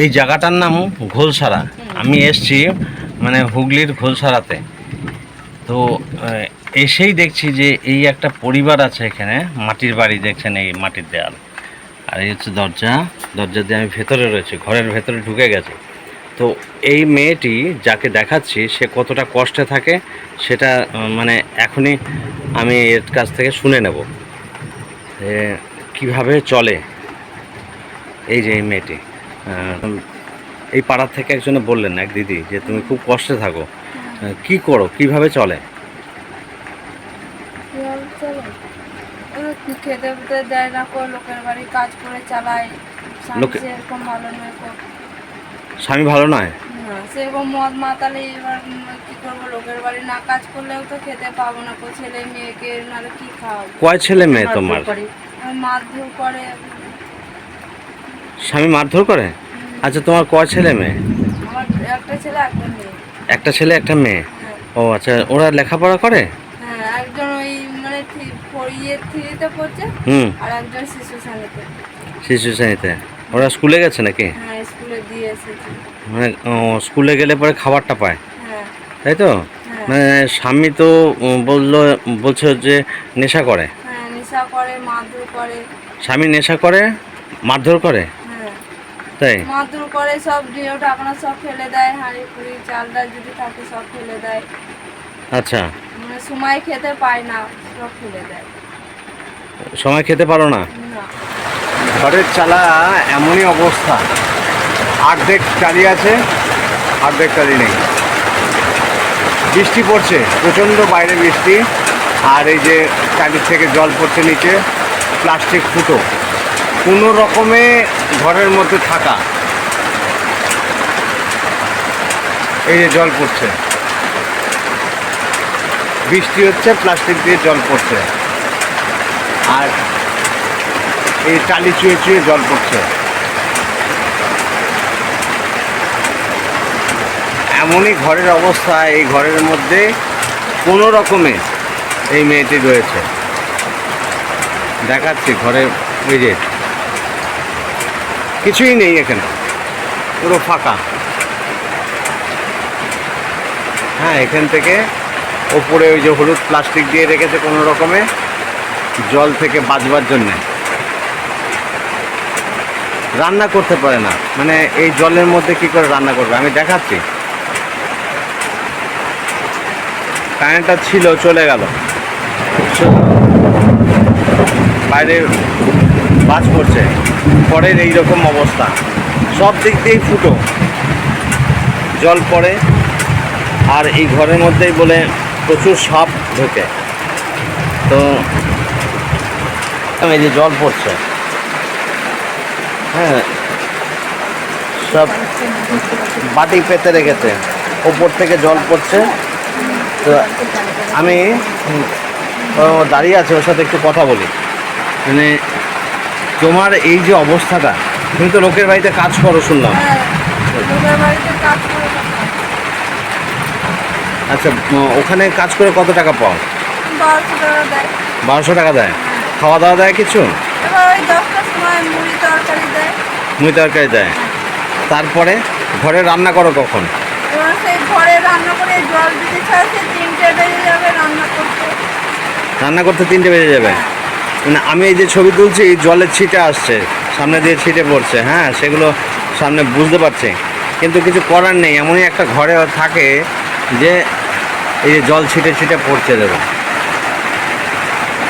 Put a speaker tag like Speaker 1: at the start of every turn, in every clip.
Speaker 1: এই জায়গাটার নাম ঘোলসারা। আমি এসছি মানে হুগলির ঘোলসারাতে। তো এসেই দেখছি যে এই একটা পরিবার আছে এখানে, মাটির বাড়ি দেখছেন এই মাটির দেয়াল। আর এই হচ্ছে দরজা। দরজা দিয়ে আমি ভেতরে রয়েছি, ঘরের ভেতরে ঢুকে গেছে। তো এই মেয়েটি যাকে দেখাচ্ছি, সে কতটা কষ্টে থাকে, সেটা মানে এখনই আমি এর কাছ থেকে শুনে নেব। কীভাবে চলে এই যে এই মেয়েটি? এই পাড়ার থেকে একজনে বললেন এক দিদি যে তুমি খুব কষ্টে থাকো। কি করো? কীভাবে চলে?
Speaker 2: খেতে পেতে দেয় না লোকের বাড়ি কাজ করে চালায়। সেরকম ভালো নয়
Speaker 1: স্বামী ভালো নয়?
Speaker 2: সেরকম মদ মাতালে এবার কি করব? লোকের বাড়ি না কাজ করলেও তো খেতে পাবো না কো ছেলে মেয়েকে নাহলে কি খাওয়াবো?
Speaker 1: কয় ছেলে মেয়ে তোমার?
Speaker 2: মারধর করে
Speaker 1: স্বামী মারধর করে? আচ্ছা তোমার কয় ছেলে মেয়ে?
Speaker 2: একটা ছেলে একটা মেয়ে। হ্যাঁ।
Speaker 1: ও আচ্ছা ওরা লেখাপড়া করে?
Speaker 2: হ্যাঁ একজন ওই মানে থ্রিতে পড়ছে
Speaker 1: হুম।
Speaker 2: আর একজন শিশু শ্রেণীতে।
Speaker 1: শিশু শ্রেণীতে। ওরা স্কুলে গেছে নাকি?
Speaker 2: হ্যাঁ স্কুলে দিয়ে এসেছে।
Speaker 1: মানে স্কুলে গেলে পরে খাবারটা পায়।
Speaker 2: হ্যাঁ।
Speaker 1: তাই তো? মানে স্বামী তো বলল বলছে যে নেশা করে।
Speaker 2: হ্যাঁ নেশা করে মারধর করে।
Speaker 1: স্বামী নেশা করে মারধর করে? তাই?
Speaker 2: মারধর করে সব ডিও ঢাকনা সব ফেলে দেয় হাঁড়ি কুড়ি চাল ডাল যদি থাকে সব ফেলে দেয়।
Speaker 1: আচ্ছা।
Speaker 2: মানে সময় খেতে পায় না সব ফেলে দেয়।
Speaker 1: সময় খেতে পারো না?
Speaker 2: না।
Speaker 1: ঘরের চালা এমনই অবস্থা। অর্ধেক চালি আছে অর্ধেক চালি নেই। বৃষ্টি পড়ছে প্রচণ্ড বাইরে বৃষ্টি। আর এই যে চালির থেকে জল পড়ছে নিচে প্লাস্টিক ফুটো। কোনো রকমে ঘরের মধ্যে থাকা। এই যে জল পড়ছে। বৃষ্টি হচ্ছে, প্লাস্টিক দিয়ে জল পড়ছে। আর এই টালি চুয়ে চুয়ে জল পড়ছে। এমনই ঘরের অবস্থা, এই ঘরের মধ্যে কোনো রকমে এই মেয়েটি রয়েছে। দেখাচ্ছি ঘরে ওই যে কিছুই নেই এখানে। পুরো ফাঁকা। হ্যাঁ এখান থেকে ওপরে ওই যে হলুদ প্লাস্টিক দিয়ে রেখেছে কোনো রকমে, জল থেকে বাঁচবার জন্যে। রান্না করতে পারে না। মানে এই জলের মধ্যে কি করে রান্না করবে? আমি দেখাচ্ছি। কারেন্টটা ছিল, চলে গেল। বাইরে বাজ পড়ছে। পরের এইরকম অবস্থা। সব দিক দিয়েই ফুটো। জল পড়ে, আর এই ঘরের মধ্যেই বলে প্রচুর সাপ ঢোকে। তো এই যে জল পড়ছে। হ্যাঁ সব বাটি পেতে রেখেছে। ওপর থেকে জল পড়ছে। তো আমি দাঁড়িয়ে আছে, ওর সাথে একটু কথা বলি। মানে তোমার এই যে অবস্থাটা তুমি তো লোকের বাড়িতে কাজ করো শুনলাম।
Speaker 2: হ্যাঁ
Speaker 1: আচ্ছা ওখানে কাজ করে কত টাকা পাও?
Speaker 2: বারোশো টাকা দেয়।
Speaker 1: খাওয়া দাওয়া দেয়। কিছু?
Speaker 2: মুড়ি তরকারি দেয়।
Speaker 1: তারপরে ঘরে রান্না করো কখন?
Speaker 2: রান্না করতে।
Speaker 1: রান্না করতে তিনটে বেজে যাবে। মানে আমি এই যে ছবি তুলছি জলের ছিটে আসছে, সামনে দিয়ে ছিটে পড়ছে হ্যাঁ সেগুলো সামনে বুঝতে পারছি। কিন্তু কিছু করার নেই, এমনই একটা ঘরে থাকে যে এই যে জল ছিটে ছিটে পড়ছে দেবে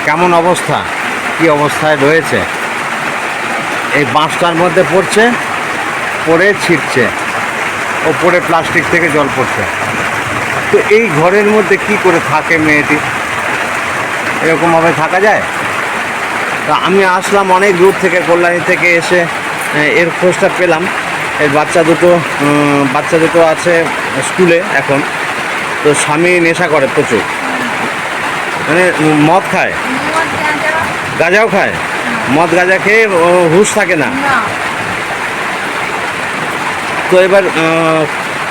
Speaker 1: কেমন অবস্থা, কি অবস্থায় রয়েছে। এই বাঁশটার মধ্যে পড়ছে, পড়ে ছিটছে, ওপরে প্লাস্টিক থেকে জল পড়ছে। তো এই ঘরের মধ্যে কি করে থাকে মেয়েটি? এরকমভাবে থাকা যায়? তা আমি আসলাম অনেক দূর থেকে কল্যাণী থেকে এসে এর খোঁজটা পেলাম। এর বাচ্চা দুটো বাচ্চা দুটো আছে স্কুলে এখন। তো স্বামী নেশা করে প্রচুর। মানে মদ খায়। গাঁজাও খায়। মদ গাঁজা খেয়ে হুঁশ থাকে না। তো এবার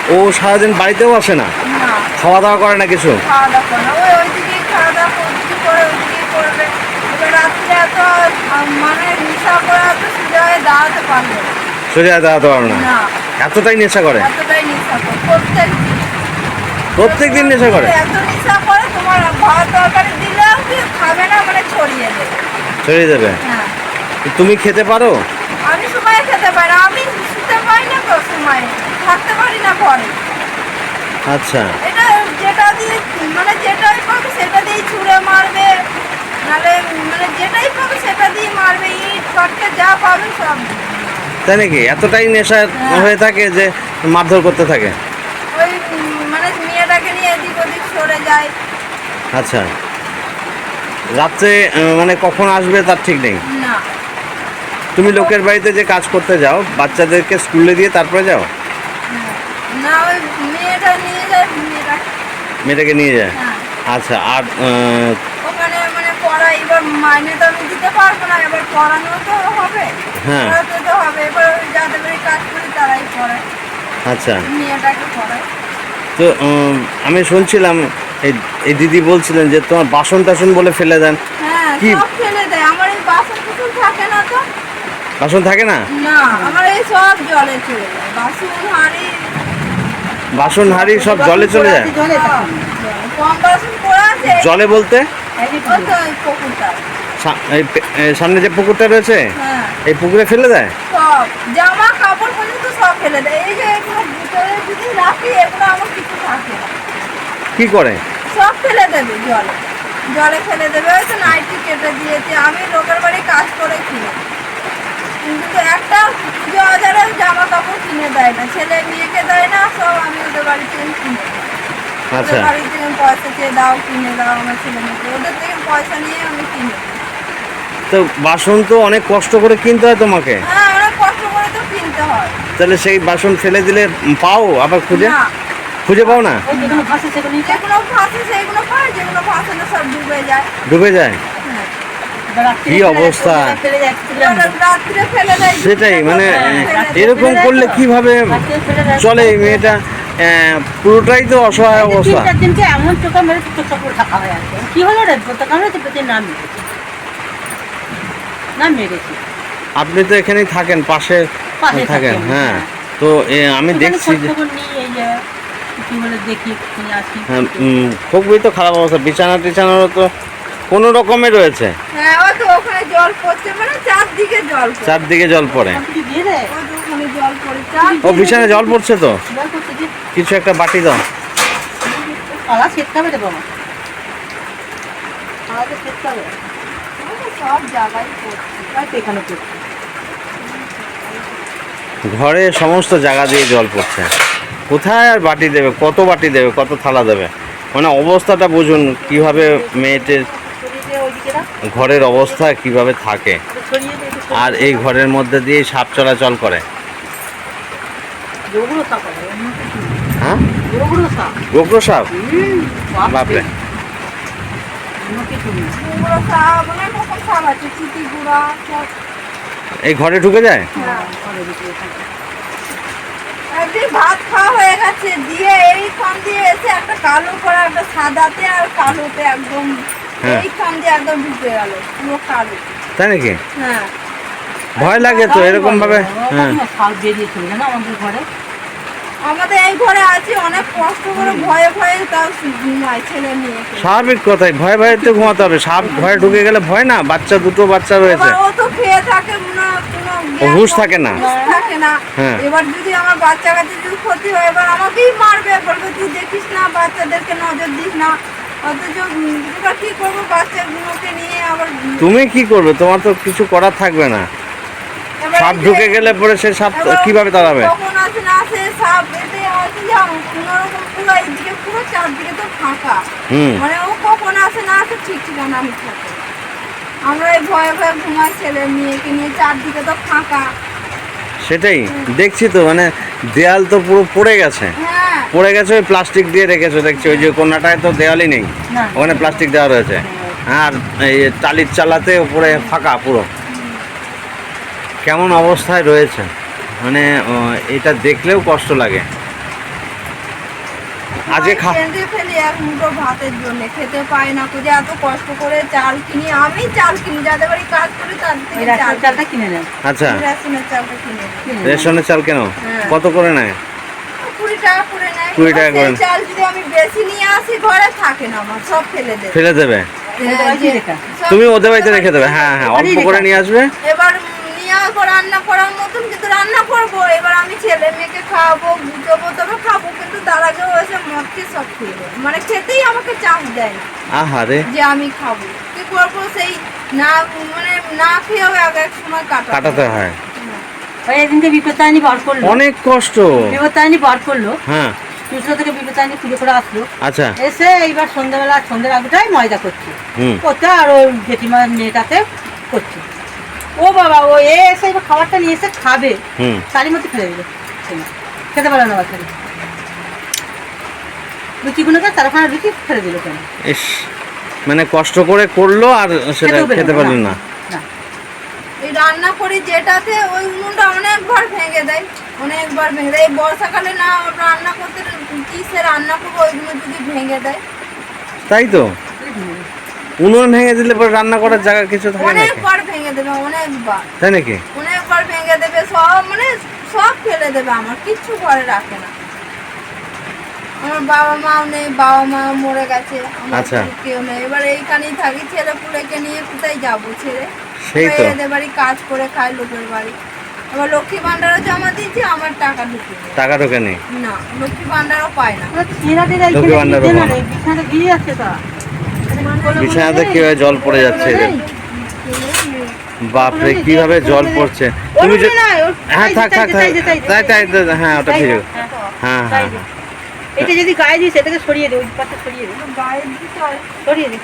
Speaker 1: ও সারাদিন বাড়িতেও আসে না। খাওয়া দাওয়া করে না কিছু
Speaker 2: খাওয়া দাওয়া করে না ওই ওইদিকেই খাওয়া দাওয়া করতে করে ওইদিকেই করবে এবার রাত্রে এত আহ, মানে নেশা করে সুযোগ দাঁড়াতে না।
Speaker 1: সোজা দাঁড়াতে না?
Speaker 2: না।
Speaker 1: এতটাই নেশা করে?
Speaker 2: এতটাই নেশা করে প্রত্যেক দিন।
Speaker 1: প্রত্যেক নেশা করে?
Speaker 2: এত নেশা করে তোমার ভাত তরকারি দিলেও কি খাবে না মানে ছড়িয়ে দেবে। হ্যাঁ।
Speaker 1: তুমি খেতে পারো?
Speaker 2: আমি সময় খেতে পারি না আমি শুতে পারি না তো সময়। থাকতে পারি না ঘরে।
Speaker 1: আচ্ছা।
Speaker 2: এটা যেটা দিয়ে মানে যেটাই পাবে সেটা দিয়েই ছুঁড়ে মারবে। নাহলে মানে যেটাই পাবে সেটা দিয়ে মারবে ইট পাটকে যা পাবে সব।
Speaker 1: তাই নাকি? এতটাই নেশা
Speaker 2: হ্যাঁ।
Speaker 1: হয়ে থাকে যে মারধর করতে থাকে।
Speaker 2: ওই মানে মেয়েটাকে নিয়ে এদিক ওদিক সরে যায়।
Speaker 1: আচ্ছা। রাত্রে মানে কখন আসবে তার ঠিক নেই?
Speaker 2: না।
Speaker 1: তুমি লোকের বাড়িতে যে কাজ করতে যাও বাচ্চাদেরকে স্কুলে দিয়ে তারপরে যাও।
Speaker 2: না ওই মেয়েটা নিয়ে যায়
Speaker 1: মেয়েটাকে নিয়ে যায়?
Speaker 2: হ্যাঁ।
Speaker 1: আচ্ছা আর আহ,
Speaker 2: ওখানে মানে পড়া এবার মাইনে তো আমি দিতে পারব না এবার পড়ানো তো হবে।
Speaker 1: হ্যাঁ।
Speaker 2: পড়াতে তো হবে এবার ওই যাদের বাড়ি কাজ করি তারাই পড়ায়
Speaker 1: আচ্ছা।
Speaker 2: মেয়েটাকে পড়ায়
Speaker 1: তো আমি শুনছিলাম এই দিদি বলছিলেন যে তোমার বাসন টাসন বলে ফেলে দেন।
Speaker 2: হ্যাঁ
Speaker 1: কি?
Speaker 2: ফেলে দেয়। আমার এই বাসন কুসন থাকে না তো।
Speaker 1: বাসন থাকে না?
Speaker 2: না আমার এই সব জলে চলে যায়। বাসন হাঁড়ি।
Speaker 1: বাসন হাঁড়ি সব জলে চলে যায়?
Speaker 2: জলে
Speaker 1: বলতে?
Speaker 2: তো
Speaker 1: এই সামনে যে পুকুরটা রয়েছে
Speaker 2: হ্যাঁ।
Speaker 1: এই পুকুরে ফেলে দেয়?
Speaker 2: সব জামা কাপড় পর্যন্ত সব ফেলে দেয়। এই যে এগুলো ভিতরে যদি রাখি এগুলো আমার কিছু থাকে
Speaker 1: কি করে?
Speaker 2: সব ফেলে দেবে জলে। জলে ফেলে দেবে। হয়তো নাইটি কেটে দিয়েছে। আমি লোকের বাড়ি কাজ করে কিনে। কিন্তু একটা হাজারে জামা কাপড় কিনে দেয় না ছেলে মেয়েকে দেয় না সব আমি ওদের বাড়ি থেকে কিনে দিই।
Speaker 1: আচ্ছা।
Speaker 2: ওদের পয়সা চেয়ে দাও কিনে দাও আমার ছেলে মেয়েকে। ওদের থেকে পয়সা নিয়ে আমি কিনে
Speaker 1: তো বাসন তো অনেক কষ্ট করে কিনতে হয় তোমাকে?
Speaker 2: হ্যাঁ অনেক কষ্ট করে তো কিনতে হয়।
Speaker 1: তাহলে সেই বাসন ফেলে দিলে পাও আবার খুঁজে?
Speaker 2: না।
Speaker 1: খুঁজে পাও না?
Speaker 2: যেগুলো ফাঁসে সেইগুলো পায় যেগুলো ফাঁসে না সব ডুবে যায়।
Speaker 1: ডুবে যায়। কি অবস্থা? সেটাই মানে এরকম করলে কীভাবে চলে এই মেয়েটা? পুরোটাই তো অসহায় অবস্থা।
Speaker 3: দিনকে এমন চোখা মেরে চোখ চোখ থাকা হয়ে আছে। কি হলো রে? তো কামড়েছে পেটে না মেরেছে। না মেরেছি।
Speaker 1: আপনি তো এখানেই থাকেন পাশে থাকেন হ্যাঁ।
Speaker 3: হ্যাঁ।
Speaker 1: তো আমি দেখছি যে হ্যাঁ, খুবই তো খারাপ অবস্থা। বিছানা টিছানারও তো কোনো রকমে রয়েছে।
Speaker 2: হ্যাঁ ওই তো ওখানে জল পড়ছে মানে চারদিকে জল পড়ছে।
Speaker 1: চারদিকে জল পড়ে।
Speaker 3: কিছু দিয়ে রে
Speaker 2: ওই তো ওখানে জল পড়ে চার
Speaker 1: ও বিছানায় জল পড়ছে তো? কিছু একটা বাটি দাও।
Speaker 2: সব জায়গায়
Speaker 3: এখানে করছে।
Speaker 1: ঘরে সমস্ত জায়গা দিয়ে জল পড়ছে। কোথায় আর বাটি দেবে? কত বাটি দেবে? কত থালা দেবে? মানে অবস্থাটা বুঝুন কীভাবে মেয়েটির
Speaker 3: দিয়ে
Speaker 1: ঘরের অবস্থা কীভাবে থাকে।
Speaker 3: দিয়ে
Speaker 1: আর এই ঘরের মধ্যে দিয়েই সাপ চলাচল করে।
Speaker 3: না।
Speaker 1: হ্যাঁ গোগ্র সাপ
Speaker 3: বাপরে।
Speaker 1: এই ঘরে ঢুকে যায়
Speaker 2: ভাত খাওয়া হয়ে গেছে দিয়ে এসে একটা কালো করা একটা সাদাতে আর কালোতে একদম। এইখান দিয়ে একদম ঢুকে গেল পুরো কালো
Speaker 1: তাই নাকি
Speaker 2: হ্যাঁ
Speaker 1: ভয় লাগে তো এরকম ভাবে হ্যাঁ
Speaker 3: বেরিয়েছিল জানো আমাদের ঘরে
Speaker 2: আমাদের এই ঘরে আছে অনেক কষ্ট করে ভয়ে ভয়ে তাও ঘুমায় ছেলে মেয়ে
Speaker 1: স্বাভাবিক কথাই ভয় ভয়ে তো ঘুমাতে হবে। সাপ ঘরে ঢুকে গেলে ভয় না? বাচ্চা দুটো বাচ্চা রয়েছে।
Speaker 2: ও তো খেয়ে থাকে না
Speaker 1: হুঁশ থাকে না।
Speaker 2: থাকে না।
Speaker 1: হ্যাঁ।
Speaker 2: এবার যদি আমার বাচ্চা কাছে যদি ক্ষতি হয় এবার আমাকেই মারবে। বলবে তুই দেখিস না বাচ্চাদেরকে নজর দিস না।
Speaker 1: তুমি কি করবে? তোমার তো কিছু করার থাকবে না। সাপ ঢুকে গেলে পরে সে সাপ কীভাবে দাঁড়াবে?
Speaker 2: কখন আসে না আসে সাপ এতে আসে যাও কোনো পুরো এইদিকে পুরো চারদিকে তো ফাঁকা। মানে ও কখন আসে না আসে ঠিক ঠিকানা আমি থাকে আমরা এই ভয়ে ভয়ে ঘুমাই ছেলে মেয়েকে নিয়ে চারদিকে তো ফাঁকা।
Speaker 1: সেটাই দেখছি তো মানে দেয়াল তো পুরো পড়ে গেছে।
Speaker 2: হ্যাঁ।
Speaker 1: পড়ে গেছে ওই প্লাস্টিক দিয়ে রেখেছো দেখছি ওই যে কোনাটায় তো দেওয়ালই নেই। ওখানে প্লাস্টিক দেওয়া রয়েছে। আর এই টালির চালাতে উপরে ফাঁকা পুরো। কেমন অবস্থায় রয়েছে? মানে এটা দেখলেও কষ্ট লাগে। আজকে খা
Speaker 2: ফেলি এক মুঠো ভাতের জন্য খেতে পাই না। যে এত কষ্ট করে চাল কিনি। আমি চাল কিনি যাদের বাড়ি কাজ করি তাদের থেকে চাল
Speaker 3: চালটা কিনে নেন
Speaker 1: আচ্ছা।
Speaker 2: রেশনের চালটা কিনে
Speaker 3: নেন।
Speaker 1: রেশনের চাল কেন?
Speaker 2: হ্যাঁ।
Speaker 1: কত করে নেয়?
Speaker 2: কুড়ি টাকা করে নেয়।
Speaker 1: 20 টাকা করে
Speaker 2: চাল যদি আমি বেশি নিয়ে আসি ঘরে থাকে না আমার সব ফেলে দেবে।
Speaker 1: ফেলে দেবে?
Speaker 3: ওদের
Speaker 2: হ্যাঁ,
Speaker 1: তুমি ওদের বাড়িতে রেখে দেবে? হ্যাঁ হ্যাঁ অল্প করে নিয়ে আসবে?
Speaker 2: এবার নিয়ে আসব রান্না করার মতন কিন্তু রান্না করব। এবার আমি ছেলে মেয়েকে খাওয়াবো গুছাবো তবে খাব কিন্তু তার আগেও এসে মদ খেয়ে সব খেয়ে। মানে খেতেই আমাকে চাপ দেয় না
Speaker 1: আহা রে
Speaker 2: যে আমি খাব। কি করব সেই না মানে না খেয়েও এক এক সময় কাটা
Speaker 1: কাটাতে হয়।
Speaker 3: ওই এদিনকে বিপত্তায়নি বার করল।
Speaker 1: অনেক কষ্ট।
Speaker 3: বিপত্তায়নি বার করল।
Speaker 1: হ্যাঁ।
Speaker 3: দুশো থেকে বিপত্তায়নি পুজো করে আসলো।
Speaker 1: আচ্ছা।
Speaker 3: এসে এইবার সন্ধ্যাবেলা সন্ধ্যের আগেটাই ময়দা করছে। করতে আর ওই জেঠিমার মেয়েটাতে করছে। ও বাবা ও এ এসে এবার খাবারটা নিয়ে এসে খাবে।
Speaker 1: হুম।
Speaker 3: তারই মধ্যে ফেলে দিল খেতে পারল না বাচ্চারা লুচিগুলোকে তারখানা লুচি ফেলে দিল কেন?
Speaker 1: ইস মানে কষ্ট করে করল আর সেটা খেতে
Speaker 3: না।
Speaker 1: পারলেন না।
Speaker 3: না
Speaker 2: এই রান্না করি যেটাতে ওই উনুনটা অনেকবার ভেঙে দেয় অনেকবার ভেঙে দেয়। এই বর্ষাকালে না রান্না করতে কিসে রান্না করব ওইগুলো যদি ভেঙে দেয়।
Speaker 1: তাই তো? উনুন ভেঙে দিলে পরে রান্না করার জায়গা কিছু থাকে নাকি?
Speaker 2: অনেকবার ভেঙে দেবে অনেকবার
Speaker 1: তাই নাকি?
Speaker 2: অনেকবার ভেঙে দেবে সব মানে সব ফেলে দেবে আমার কিচ্ছু ঘরে রাখে না। আমার বাবা মাও নেই বাবা মা মরে গেছে আমার
Speaker 1: আচ্ছা।
Speaker 2: কেউ নেই। এবার এইখানেই থাকি ছেলে পুলেকে নিয়ে কোথায় যাব ছেড়ে?
Speaker 1: সেই তো।
Speaker 2: এবার এদের বাড়ি কাজ করে খায় লোকের বাড়ি। আবার লক্ষ্মী ভান্ডারও জমা দিয়েছি আমার টাকা ঢুকে
Speaker 1: টাকা ঢোকে নেই?
Speaker 2: না লক্ষ্মী ভান্ডারও পায় না।
Speaker 3: ছেলেদের এই
Speaker 1: লোকে
Speaker 3: ছেলে
Speaker 1: বান্দার
Speaker 3: ভিজে না। ভিজে যাচ্ছে তা
Speaker 1: বিছানাতে কীভাবে জল পড়ে যাচ্ছে এদের? বাপরে কীভাবে জল পড়ছে? তুমি যে হ্যাঁ থাক থাক থাক। তাই তাই তাই, হ্যাঁ ওটা ঠিক হ্যাঁ হ্যাঁ হ্যাঁ।
Speaker 3: এটা যদি গায়ে সরিয়ে দে ওই পাশে সরিয়ে দে।
Speaker 2: গায়ে দিতে
Speaker 3: সরিয়ে দে।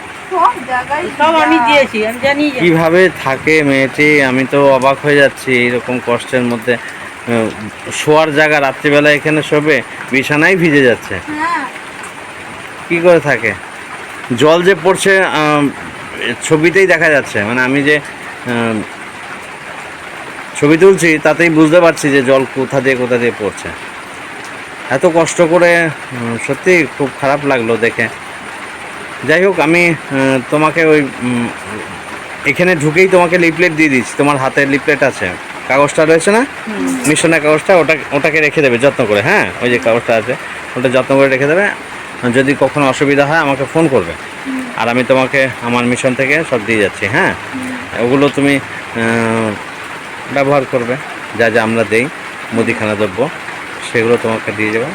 Speaker 2: সব
Speaker 3: আমি দিয়েছি আমি জানি
Speaker 1: কীভাবে থাকে মেয়েটি? আমি তো অবাক হয়ে যাচ্ছি এরকম কষ্টের মধ্যে। শোয়ার জায়গা রাত্রিবেলা এখানে শোবে বিছানায় ভিজে যাচ্ছে।
Speaker 2: হ্যাঁ।
Speaker 1: কি করে থাকে? জল যে পড়ছে ছবিতেই দেখা যাচ্ছে। মানে আমি যে ছবি তুলছি তাতেই বুঝতে পারছি যে জল কোথা দিয়ে কোথা দিয়ে পড়ছে। এত কষ্ট করে সত্যি খুব খারাপ লাগল দেখে। যাই হোক আমি তোমাকে ওই এখানে ঢুকেই তোমাকে লিফলেট দিয়ে দিচ্ছি। তোমার হাতে লিফলেট আছে। কাগজটা রয়েছে না? মিশনের কাগজটা ওটা ওটাকে রেখে দেবে যত্ন করে। হ্যাঁ? ওই যে কাগজটা আছে ওটা যত্ন করে রেখে দেবে। যদি কখনো অসুবিধা হয় আমাকে ফোন করবে। আর আমি তোমাকে আমার মিশন থেকে সব দিয়ে যাচ্ছি হ্যাঁ? ওগুলো তুমি ব্যবহার করবে যা যা আমরা দেই মুদিখানা দ্রব্য সেগুলো তোমাকে দিয়ে যাব।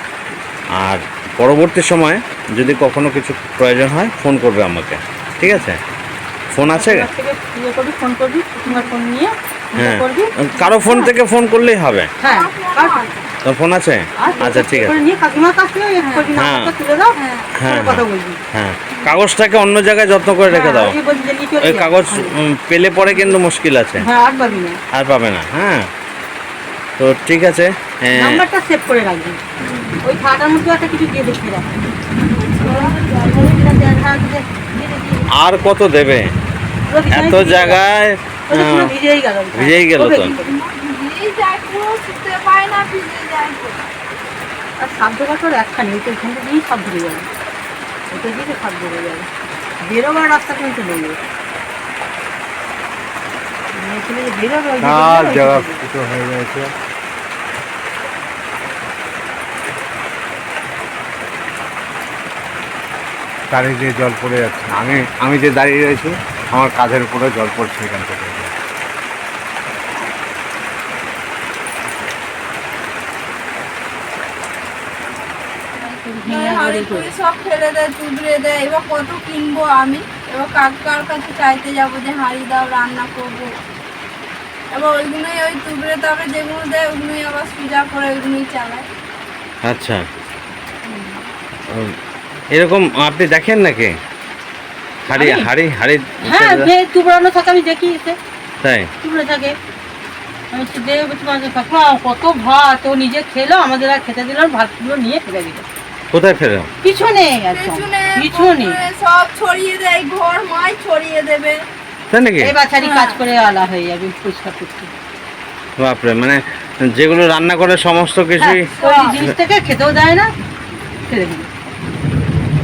Speaker 1: আর পরবর্তী সময়ে যদি কখনো কিছু প্রয়োজন হয় ফোন করবে আমাকে ঠিক আছে? ফোন আছে?
Speaker 3: ইয়ে করবি ফোন করবি তোমার ফোন নিয়ে ইয়ে
Speaker 1: হ্যাঁ। কারও ফোন থেকে ফোন করলেই হবে।
Speaker 3: হ্যাঁ।
Speaker 2: আমার
Speaker 1: তোর ফোন আছে? আচ্ছা ঠিক আছে। হ্যাঁ।
Speaker 2: হ্যাঁ।
Speaker 1: হ্যাঁ
Speaker 3: বলবি
Speaker 1: হ্যাঁ। কাগজটাকে অন্য জায়গায় যত্ন করে রেখে দাও।
Speaker 3: হ্যাঁ, ওই
Speaker 1: কাগজ পেলে পরে কিন্তু মুশকিল আছে।
Speaker 3: হ্যাঁ আর পাবি না।
Speaker 1: আর পাবে না হ্যাঁ। তো ঠিক আছে হ্যাঁ,
Speaker 3: নাম্বারটা সেভ করে রাখবি। ওই খাটার মধ্যে একটা কিছু দিয়ে দেখবি রাখ
Speaker 1: আর কত দেবে? এত জায়গায়
Speaker 3: ভিজেই গেল।
Speaker 1: তো।
Speaker 2: ভিজেই যায় পুরো শুতে পায় না ভিজে যায় পুরো।
Speaker 3: আর সাপ ঢোকার একখানি ওইটা ওইখানটা দিয়েই সাপ ধরে যাবে। ওইটা দিয়ে সাপ ধরে যাবে। বেরোবার রাস্তা কিন্তু নেই
Speaker 1: হয়ে গেছে। চারিদিকে জল পড়ে যাচ্ছে। আমি আমি যে দাঁড়িয়ে রয়েছি আমার কাঁধের উপরে জল পড়ছে এখান থেকে।
Speaker 2: সব ফেলে দেয় তুবড়ে দেয় এবার কত কিনবো আমি? এবার কাক কার কাছে চাইতে যাব যে হাঁড়ি দাও রান্না করব? এবার ওইগুলোই ওই তুবড়ে তারপরে যেগুলো দেয় ওগুলোই আবার সুজা করে ওইগুলোই চালায়।
Speaker 1: আচ্ছা। এরকম আপনি দেখেন নাকি? হাড়ি
Speaker 3: হাড়ি
Speaker 1: হাড়ি
Speaker 3: হ্যাঁ তুবড়ানো থাকে আমি দেখি
Speaker 1: তাই?
Speaker 3: তুবড়ে থাকে। আমি কত ভাত ও নিজে খেলো আমাদের আর খেতে দিল ভাতগুলো নিয়ে ফেলে দিল।
Speaker 1: কোথায় ফেরো
Speaker 3: পিছনে একদম
Speaker 2: পেছনে সব ছড়িয়ে দেয় ঘর মাই ছড়িয়ে দেবে।
Speaker 1: তাই নাকি?
Speaker 3: এই বাচ্চারই
Speaker 2: হ্যাঁ।
Speaker 3: কাজ করে আলা হয়ে যাবে
Speaker 1: বাপরে মানে যেগুলো রান্না করে সমস্ত কিছুই
Speaker 3: হ্যাঁ, ওই জিনিসটাকে খেতেও দেয় না ফেলে দিল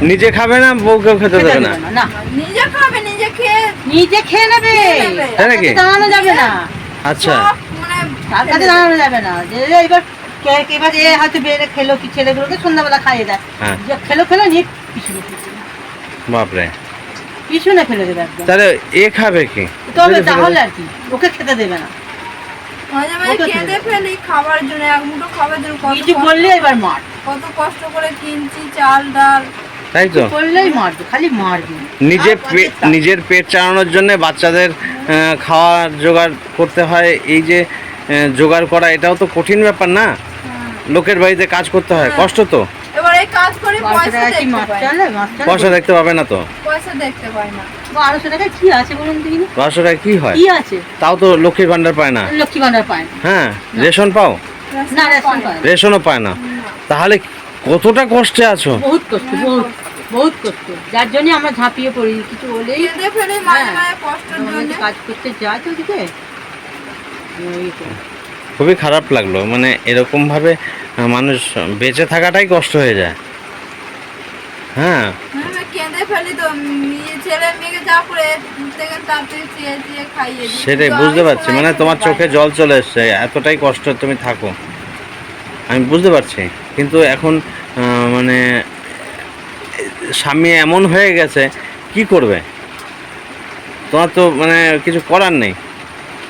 Speaker 1: নিজে খাবে না বউকেও খেতে
Speaker 3: খেতে
Speaker 1: দেবে
Speaker 3: দেবে
Speaker 1: না?
Speaker 2: নিজে খাবে নিজে খেয়ে
Speaker 3: নিজে খেয়ে নেবে।
Speaker 1: তাই নাকি?
Speaker 3: দাঁড়ানো যাবে না।
Speaker 1: আচ্ছা।
Speaker 2: মানে
Speaker 3: তার কাছে দাঁড়ানো যাবে না। যে এবার এবার এ হয়তো বেড়ে খেলো কি ছেলেগুলোকে? সন্ধ্যাবেলা খাইয়ে দেয়।
Speaker 1: হ্যাঁ।
Speaker 3: খেলো খেলো নিয়ে পিছনে
Speaker 1: বাপরে।
Speaker 3: পিছনে ফেলে দেবে একদম।
Speaker 1: তাহলে এ খাবে কি?
Speaker 3: তবে তাহলে আর কি ওকে খেতে দেবে না।
Speaker 2: মাঝে মাঝে কেঁদে ফেলি খাবার জন্য এক মুঠো খাবার জন্য কত
Speaker 3: কিছু
Speaker 2: কষ্ট-
Speaker 3: এবার মার।
Speaker 2: কত কষ্ট করে কিনছি চাল ডাল।
Speaker 1: তাই তো?
Speaker 3: মারবে খালি মারবে
Speaker 1: নিজে নিজের পেট চালানোর জন্য বাচ্চাদের খাওয়ার জোগাড় করতে হয়। এই যে জোগাড় করা এটাও তো কঠিন ব্যাপার না? লোকের বাড়িতে কাজ করতে হয়
Speaker 2: হ্যাঁ।
Speaker 1: কষ্ট তো?
Speaker 2: এবার কাজ করি পয়সা দেখতে
Speaker 1: পয়সা পাবে না তো?
Speaker 2: পয়সা দেখতে পাই না।
Speaker 3: বারোশো টাকা কি আছে বলুন দেখি?
Speaker 1: বারোশো টাকা কি হয়?
Speaker 3: কি আছে?
Speaker 1: তাও তো লক্ষ্মীর ভান্ডার পায় না।
Speaker 3: লক্ষ্মী ভান্ডার পায়
Speaker 1: হ্যাঁ রেশন পাও?
Speaker 3: না রেশন পায়
Speaker 1: রেশনও পায় না। তাহলে কতটা কষ্টে আছো?
Speaker 3: বহুত কষ্ট বহুত বহুত কষ্ট। যার জন্য আমরা ঝাঁপিয়ে পড়ি কিছু হলেই হ্যাঁ। কাজ করতে তো।
Speaker 1: খুবই খারাপ লাগল। মানে এরকম ভাবে মানুষ বেঁচে থাকাটাই কষ্ট হয়ে যায়। হ্যাঁ।
Speaker 2: হ্যাঁ, কেঁদে ফেলি তো মেয়ে ছেলে মেয়েকে যা করে থেকে তার থেকে চেয়ে চেয়ে খাইয়ে দিই।
Speaker 1: সেটাই বুঝতে পারছি। মানে তোমার চোখে জল চলে এসছে এতটাই কষ্ট তুমি থাকো। আমি বুঝতে পারছি। কিন্তু এখন মানে স্বামী এমন হয়ে গেছে কি করবে? তোমার তো মানে কিছু করার নেই।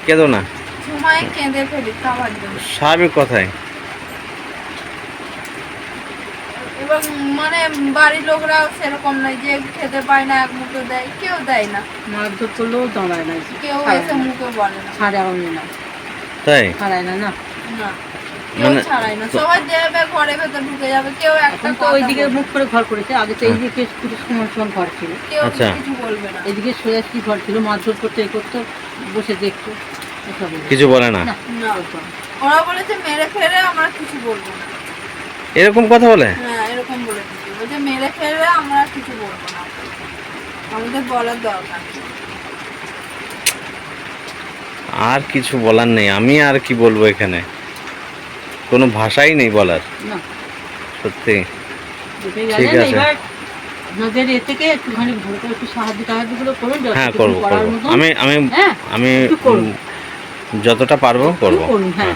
Speaker 1: কেঁদো না।
Speaker 2: সময় কেঁদে ফেলি খাবার জন্য
Speaker 1: স্বাভাবিক কথাই।
Speaker 2: এবং মানে বাড়ির লোকরাও সেরকম নয় যে খেতে পায় না এক মুঠো দেয় কেউ দেয় না।
Speaker 3: মারধর করলেও দাঁড়ায় না
Speaker 2: কেউ এসে মুখে বলে না।
Speaker 3: ছাড়ে আমি না।
Speaker 1: তাই?
Speaker 3: ছাড়ায় না না।
Speaker 2: না
Speaker 1: মানে-
Speaker 2: সবাই দেবে ঘরে ভেতর ঢুকে যাবে কেউ একটা
Speaker 3: তো ওইদিকে মুখ করে ঘর করেছে আগে তো এইদিকে সমান সমান ঘর ছিল।
Speaker 2: কেউ
Speaker 1: আচ্ছা।
Speaker 2: কিছু বলবে না।
Speaker 3: এদিকে সোজা কি ঘর ছিল মারধর করতে করতো বসে দেখতো।
Speaker 1: কিছু বলে না?
Speaker 2: ওরা বলেছে মেরে ফেলে আমরা কিছু বলব না।
Speaker 1: এরকম কথা বলে?
Speaker 2: হ্যাঁ এরকম বলে বলছে মেরে ফেলে আমরা কিছু বলব না। আমাদের বলার দরকার
Speaker 1: আর কিছু বলার নেই। আমি আর কি বলব এখানে? কোনো ভাষাই নেই বলার। সত্যি। ঠিক আছে।
Speaker 3: আপনাদের এ থেকে একটুখানি একটু সাহায্য টাহায্য করুন
Speaker 1: হ্যাঁ করব করব। আমি আমি
Speaker 3: হ্যাঁ
Speaker 1: আমি। যতটা পারব করব।
Speaker 3: হ্যাঁ।